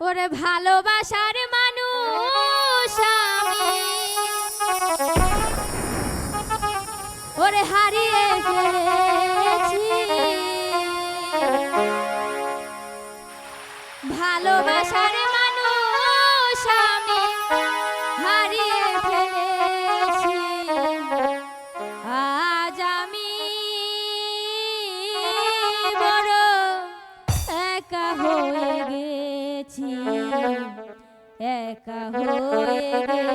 ওরে ভালোবাসার মানুষ ওরে হারিয়ে গেছি। ভালোবাসা कहो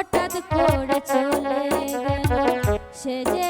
হঠাৎ করে চলে গেল। সে যে